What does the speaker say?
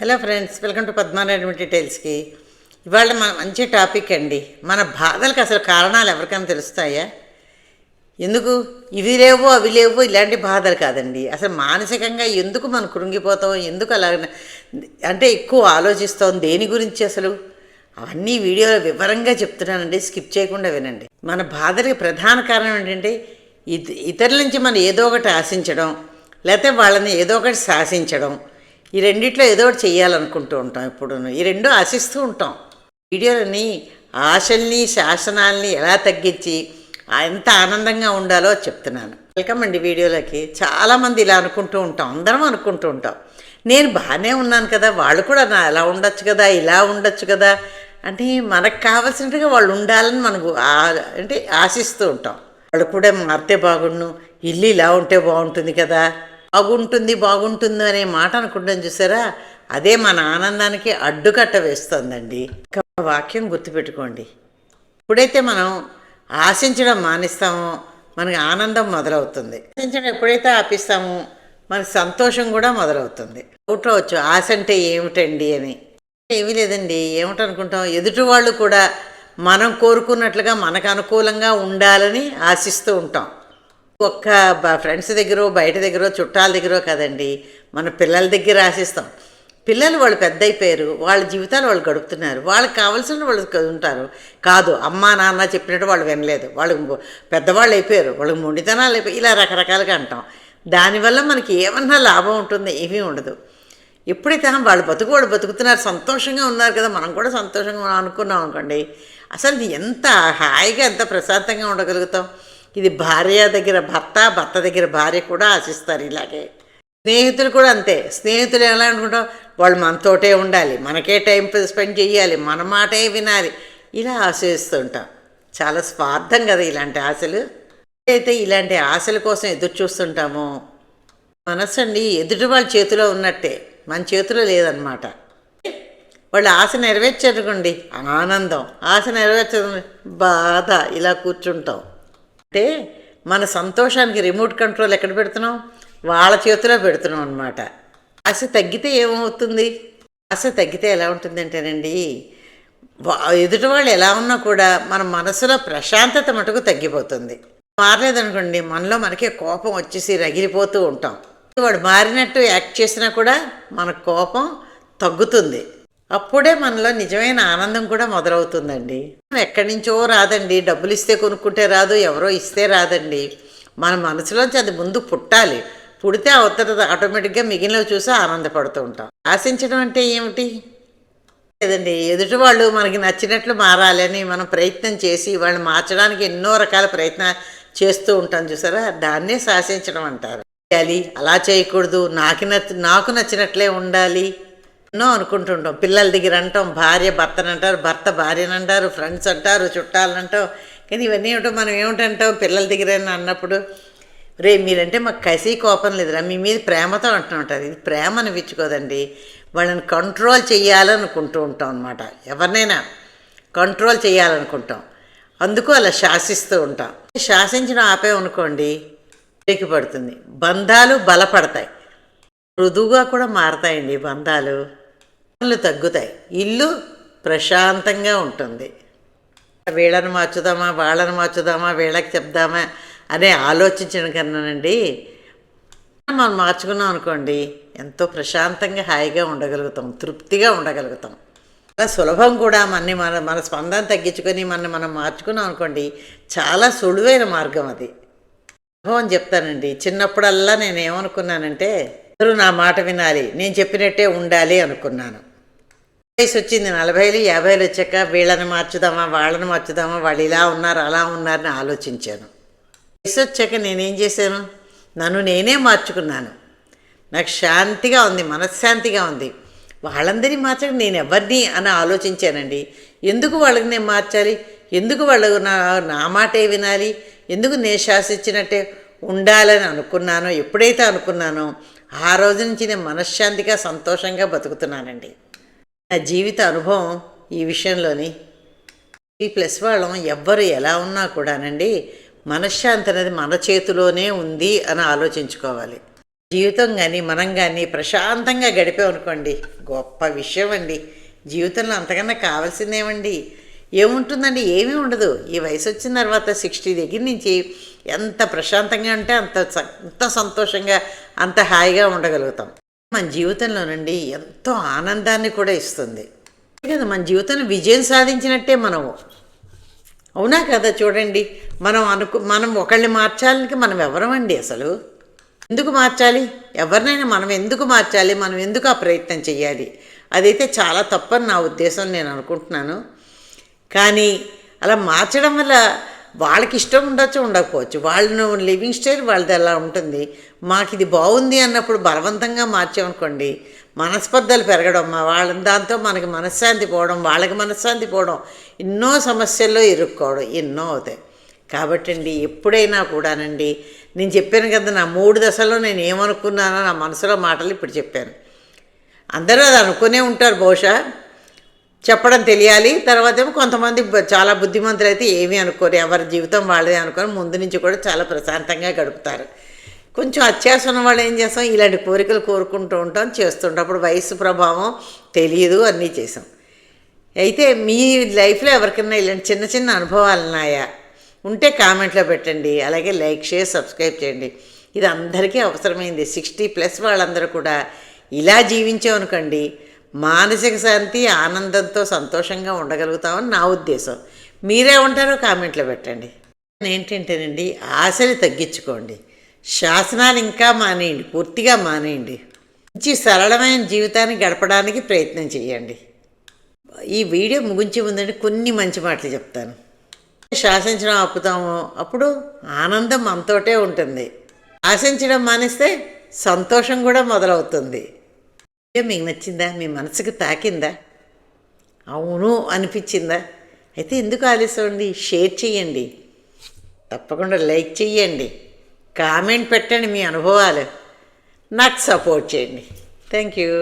Hello friends welcome to Padmarayana డీటెయిల్స్కి ఇవాళ మన మంచి టాపిక్ అండి మన బాధలకు అసలు కారణాలు ఎవరికైనా తెలుస్తాయా? ఎందుకు? ఇవి లేవు అవి లేవు ఇలాంటి బాధలు కాదండి. అసలు మానసికంగా ఎందుకు మనం కృంగిపోతాం? ఎందుకు అలా అంటే ఎక్కువ ఆలోచిస్తాం? దేని గురించి అసలు? అవన్నీ వీడియోలో వివరంగా చెప్తున్నానండి స్కిప్ చేయకుండా వినండి. మన బాధలకు ప్రధాన కారణం ఏంటంటే ఇతరుల నుంచి మనం ఏదో ఒకటి ఆశించడం లేకపోతే వాళ్ళని ఏదో ఒకటి శాసించడం. ఈ రెండిట్లో ఏదో ఒకటి చేయాలనుకుంటూ ఉంటాం ఇప్పుడు ఈ రెండు ఆశిస్తూ ఉంటాం. వీడియోలని ఆశల్ని శాసనాల్ని ఎలా తగ్గించి ఎంత ఆనందంగా ఉండాలో చెప్తున్నాను. వెల్కమ్ అండి వీడియోలకి. చాలామంది ఇలా అనుకుంటూ ఉంటాం. అందరం అనుకుంటూ ఉంటాం. నేను బాగానే ఉన్నాను కదా. వాళ్ళు కూడా నా ఎలా ఉండొచ్చు కదా ఇలా ఉండొచ్చు కదా అంటే మనకు కావాల్సినట్టుగా వాళ్ళు ఉండాలని మనకు అంటే ఆశిస్తూ ఉంటాం. వాళ్ళు కూడా మారితే బాగుండు ఇల్లు ఇలా ఉంటే బాగుంటుంది కదా. బాగుంటుంది బాగుంటుంది అనే మాట అనుకుంటాం చూసారా? అదే మన ఆనందానికి అడ్డుకట్ట వేస్తుందండి. వాక్యం గుర్తుపెట్టుకోండి. ఎప్పుడైతే మనం ఆశించడం మానేస్తామో మనకి ఆనందం మొదలవుతుంది. ఆశించడం ఎప్పుడైతే ఆపిస్తామో మనకి సంతోషం కూడా మొదలవుతుంది. డౌట్ రావచ్చు ఆశ అంటే ఏమిటండి అని. ఏమీ లేదండి. ఏమిటనుకుంటాం? ఎదుటి వాళ్ళు కూడా మనం కోరుకున్నట్లుగా మనకు అనుకూలంగా ఉండాలని ఆశిస్తూ ఉంటాం. ఒక్క బ- ఫ్రెండ్స్ దగ్గర బయట దగ్గర చుట్టాల దగ్గర కదండి. మన పిల్లల దగ్గర ఆశిస్తాం పిల్లలు వాళ్ళు పెద్ద అయిపోయారు వాళ్ళ జీవితాలు వాళ్ళు గడుపుతున్నారు. వాళ్ళకి కావాల్సిన వాళ్ళు ఉంటారు. కాదు అమ్మా నాన్న చెప్పినట్టు వాళ్ళు వినలేదు. వాళ్ళు పెద్దవాళ్ళు అయిపోయారు. వాళ్ళకి మొండితనాలు అయిపోయి ఇలా రకరకాలుగా అంటాం. దానివల్ల మనకి ఏమన్నా లాభం ఉంటుంది ఏమీ ఉండదు. ఎప్పుడైతే వాళ్ళు బతుకు వాళ్ళు బతుకుతున్నారు సంతోషంగా ఉన్నారు కదా మనం కూడా సంతోషంగా అనుకున్నాం అనుకోండి అసలు ఎంత హాయిగా ఎంత ప్రశాంతంగా ఉండగలుగుతాం? ఇది భార్య దగ్గర భర్త భర్త దగ్గర భార్య కూడా ఆశిస్తారు ఇలాగే. స్నేహితులు కూడా అంతే. స్నేహితులు ఎలా అనుకుంటాం వాళ్ళు మనతోటే ఉండాలి. మనకే టైం స్పెండ్ చేయాలి. మన మాటే వినాలి. ఇలా ఆశిస్తుంటాం చాలా స్వార్థం కదా ఇలాంటి ఆశలు. అయితే ఇలాంటి ఆశల కోసం ఎదురు చూస్తుంటామో. మనసు అండి ఎదుటి వాళ్ళ చేతిలో ఉన్నట్టే. మన చేతిలో లేదనమాట. వాళ్ళు ఆశ నెరవేర్చరుకోండి ఆనందం. ఆశ నెరవేర్చదు బాధ. ఇలా కూర్చుంటాం. అంటే మన సంతోషానికి రిమోట్ కంట్రోల్ ఎక్కడ పెడుతున్నాం? వాళ్ళ చేతిలో పెడుతున్నాం అనమాట ఆశ తగ్గితే ఏమవుతుంది? ఆశ తగ్గితే ఎలా ఉంటుందంటేనండి అంటేనండి ఎదుటి వాళ్ళు ఎలా ఉన్నా కూడా మన మనసులో ప్రశాంతత మటుకు తగ్గిపోతుంది. మారలేదనుకోండి మనలో మనకే కోపం వచ్చేసి రగిలిపోతూ ఉంటాం. వాడు మారినట్టు యాక్ట్ చేసినా కూడా మన కోపం తగ్గుతుంది. అప్పుడే మనలో నిజమైన ఆనందం కూడా మొదలవుతుందండి. ఎక్కడి నుంచో రాదండి. డబ్బులు ఇస్తే కొనుక్కుంటే రాదు ఎవరో ఇస్తే రాదండి. మన మనసులోంచి అది ముందు పుట్టాలి. పుడితే అవుతుంది ఆటోమేటిక్గా మిగిలినవి చూసి ఆనందపడుతూ ఉంటాం. ఆశించడం అంటే ఏమిటి? లేదండి. ఎదుటి వాళ్ళు మనకి నచ్చినట్లు మారాలని మనం ప్రయత్నం చేసి వాళ్ళని మార్చడానికి ఎన్నో రకాల ప్రయత్నాలు చేస్తూ ఉంటాం చూసారా? దాన్నే శాసించడం అంటారు. చేయాలి. అలా చేయకూడదు. నాకు నచ్చ నాకు నచ్చినట్లే ఉండాలి. ఎన్నో అనుకుంటుంటాం. పిల్లల దగ్గర అంటాం భార్య భర్తను అంటారు భర్త భార్యను అంటారు ఫ్రెండ్స్ అంటారు చుట్టాలను అంటాం కానీ ఇవన్నీ ఏమిటో మనం ఏమిటంటాం పిల్లల దగ్గర అన్నప్పుడు రే మీరంటే మాకు కసి కోపం లేదురా మీ మీద ప్రేమతో అంటూ ఉంటారు. ఇది ప్రేమ అనిపించుకోదండి. వాళ్ళని కంట్రోల్ చేయాలనుకుంటూ ఉంటాం అనమాట ఎవరినైనా కంట్రోల్ చేయాలనుకుంటాం. అందుకు అలా శాసిస్తూ ఉంటాం. శాసించడం ఆపేమనుకోండి బ్రేక్ పడుతుంది. బంధాలు బలపడతాయి. మృదువుగా కూడా మారతాయండి బంధాలు. పనులు తగ్గుతాయి. ఇల్లు ప్రశాంతంగా ఉంటుంది. వీళ్ళని మార్చుదామా వాళ్ళని మార్చుదామా వీళ్ళకి చెప్దామా అనే ఆలోచించడం కన్నానండి. మనం మార్చుకున్నాం అనుకోండి ఎంతో ప్రశాంతంగా హాయిగా ఉండగలుగుతాం తృప్తిగా ఉండగలుగుతాం. చాలా సులభం కూడా మనని మన మన స్పందన తగ్గించుకొని మన మనం మార్చుకున్నాం అనుకోండి చాలా సులువైన మార్గం అది. అనుభవం చెప్తానండి. చిన్నప్పుడల్లా నేను ఏమనుకున్నానంటే అందరూ నా మాట వినాలి నేను చెప్పినట్టే ఉండాలి అనుకున్నాను. వయసు వచ్చింది నలభైలు యాభైలు వచ్చాక వీళ్ళని మార్చుదామా వాళ్ళని మార్చుదామా వాళ్ళు ఇలా ఉన్నారు అలా ఉన్నారని ఆలోచించాను. వయసు వచ్చాక నేనేం చేశాను? నన్ను నేనే మార్చుకున్నాను. నాకు శాంతిగా ఉంది మనశ్శాంతిగా ఉంది. వాళ్ళందరినీ మార్చక నేను ఎవరిని అని ఆలోచించానండి. ఎందుకు వాళ్ళకి నేను మార్చాలి? ఎందుకు వాళ్ళు నా నా మాటే వినాలి? ఎందుకు నేను శాసించినట్టే ఉండాలని అనుకున్నానో ఎప్పుడైతే అనుకున్నానో ఆ రోజు నుంచి నేను మనశ్శాంతిగా సంతోషంగా బతుకుతున్నానండి. నా జీవిత అనుభవం ఈ విషయంలోని. ఈ ప్లస్ వాళ్ళం ఎవ్వరు ఎలా ఉన్నా కూడానండి మనశ్శాంతి అనేది మన చేతిలోనే ఉంది అని ఆలోచించుకోవాలి. జీవితం కానీ మనం కానీ ప్రశాంతంగా గడిపామనుకోండి గొప్ప విషయం అండి. జీవితంలో అంతకన్నా కావాల్సిందేమండి? ఏముంటుందండి? ఏమీ ఉండదు. ఈ వయసు వచ్చిన తర్వాత సిక్స్టీ దగ్గర నుంచి ఎంత ప్రశాంతంగా ఉంటే అంత అంత సంతోషంగా అంత హాయిగా ఉండగలుగుతాం. మన జీవితంలోనండి ఎంతో ఆనందాన్ని కూడా ఇస్తుంది. కదా మన జీవితంలో విజయం సాధించినట్టే మనము. అవునా కదా చూడండి మనం అనుకు మనం ఒకళ్ళని మార్చాలని మనం ఎవరమండి అసలు? ఎందుకు మార్చాలి? ఎవరినైనా మనం ఎందుకు మార్చాలి? మనం ఎందుకు ఆ ప్రయత్నం చేయాలి అదైతే చాలా తప్పని నా ఉద్దేశం నేను అనుకుంటున్నాను. కానీ అలా మార్చడం వల్ల వాళ్ళకి ఇష్టం ఉండొచ్చు ఉండకపోవచ్చు. వాళ్ళను లివింగ్ స్టైల్ వాళ్ళది అలా ఉంటుంది. మాకు ఇది బాగుంది అన్నప్పుడు బలవంతంగా మార్చామనుకోండి మనస్పర్ధలు పెరగడం మా వాళ్ళ దాంతో మనకి మనశ్శాంతి పోవడం వాళ్ళకి మనశ్శాంతి పోవడం ఎన్నో సమస్యల్లో ఇరుక్కోవడం ఎన్నో అవుతాయి. కాబట్టి అండి ఎప్పుడైనా కూడానండి నేను చెప్పాను కదా నా మూడు దశలో నేను ఏమనుకున్నానో నా మనసులో మాటలు ఇప్పుడు చెప్పాను. అందరూ అది అనుకునే ఉంటారు బహుశా. చెప్పడం తెలియాలి. తర్వాత ఏమో కొంతమంది చాలా బుద్ధిమంతులు అయితే ఏమీ అనుకోరు. ఎవరి జీవితం వాళ్ళదే అనుకొని ముందు నుంచి కూడా చాలా ప్రశాంతంగా గడుపుతారు. కొంచెం అత్యాస ఉన్న వాళ్ళు ఏం చేస్తాం? ఇలాంటి కోరికలు కోరుకుంటూ ఉంటాం చేస్తుంటాం. అప్పుడు వయసు ప్రభావం తెలియదు అన్నీ చేసాం. అయితే మీ లైఫ్లో ఎవరికైనా ఇలాంటి చిన్న చిన్న అనుభవాలు ఉన్నాయా? ఉంటే కామెంట్లో పెట్టండి. అలాగే లైక్ షేర్ సబ్స్క్రైబ్ చేయండి. ఇది అందరికీ అవసరమైంది. సిక్స్టీ ప్లస్ వాళ్ళందరూ కూడా ఇలా జీవించామనుకోండి మానసిక శాంతి ఆనందంతో సంతోషంగా ఉండగలుగుతామని నా ఉద్దేశం. మీరే ఉంటారో కామెంట్లో పెట్టండి. ఏంటంటేనండి ఆశని తగ్గించుకోండి. శాసనాలు ఇంకా మానేయండి పూర్తిగా మానేయండి. మంచి సరళమైన జీవితాన్ని గడపడానికి ప్రయత్నం చేయండి. ఈ వీడియో ముగించే ముందండి కొన్ని మంచి మాటలు చెప్తాను. శాసించడం ఆపుతాము అప్పుడు ఆనందం మనతోటే ఉంటుంది. ఆశించడం మానేస్తే సంతోషం కూడా మొదలవుతుంది. వీడియో మీకు నచ్చిందా? మీ మనసుకు తాకిందా? అవును అనిపించిందా? అయితే ఎందుకు ఆలస్యం అండి షేర్ చేయండి తప్పకుండా లైక్ చేయండి కామెంట్ పెట్టండి మీ అనుభవాలు. నాకు సపోర్ట్ చేయండి. Thank you.